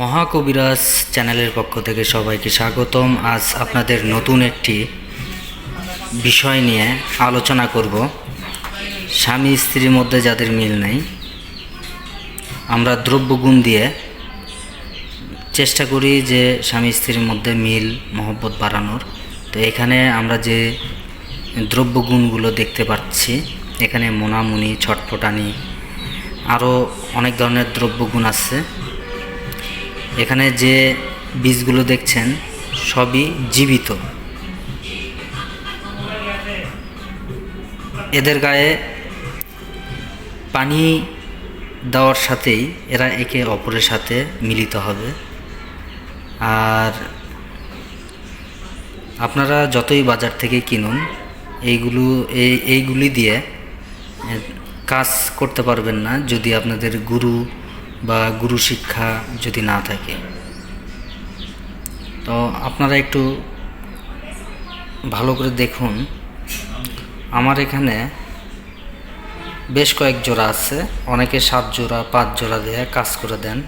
মহাকবিরাজ চ্যানেলের পক্ষ থেকে সবাইকে স্বাগতম। আজ আপনাদের নতুন একটি বিষয় নিয়ে আলোচনা করব। স্বামী স্ত্রীর মধ্যে যাদের মিল নেই, আমরা দ্রব্যগুণ দিয়ে চেষ্টা করি যে স্বামী স্ত্রীর মধ্যে মিল, মহব্বত বাড়ানোর। তো এখানে আমরা যে দ্রব্যগুণগুলো দেখতে পাচ্ছি, এখানে মোনামুনি, ছটফটানি, আরও অনেক ধরনের দ্রব্যগুণ আছে। এখানে যে বীজগুলো দেখছেন, সবই জীবিত। এদের গায়ে পানি দেওয়ার সাথেই এরা একে অপরের সাথে মিলিত হবে। আর আপনারা যতই বাজার থেকে কিনুন, এইগুলো, এই, এইগুলি দিয়ে কাজ করতে পারবেন না যদি আপনাদের গুরু বা গুরু শিক্ষা যদি না থাকে। তো আপনারা একটু ভালো করে দেখুন। আমার এখানে বেশ কয়েক জোড়া আছে। অনেকে সাত জোড়া, পাঁচ জোড়া দিয়ে কাজ করে দেন।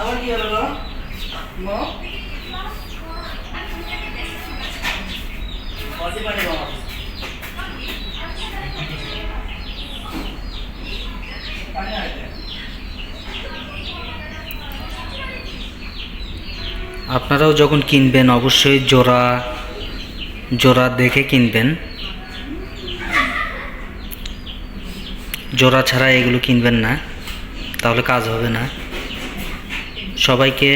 আবার কি হলো? মো? কত পানি বাবা। পানি আছে আপনারাও যখন কিনবেন অবশ্যই জোড়া জোড়া দেখে কিনবেন। জোড়া ছাড়া এগুলো কিনবেন না তাহলে কাজ হবে না। সবাইকে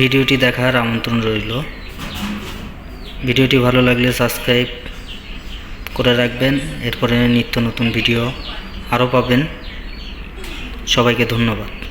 ভিডিওটি দেখার আমন্ত্রণ রইল। ভিডিওটি ভালো লাগলে সাবস্ক্রাইব করে রাখবেন। এরপরে নিত্য নতুন ভিডিও আরও পাবেন। সবাইকে ধন্যবাদ।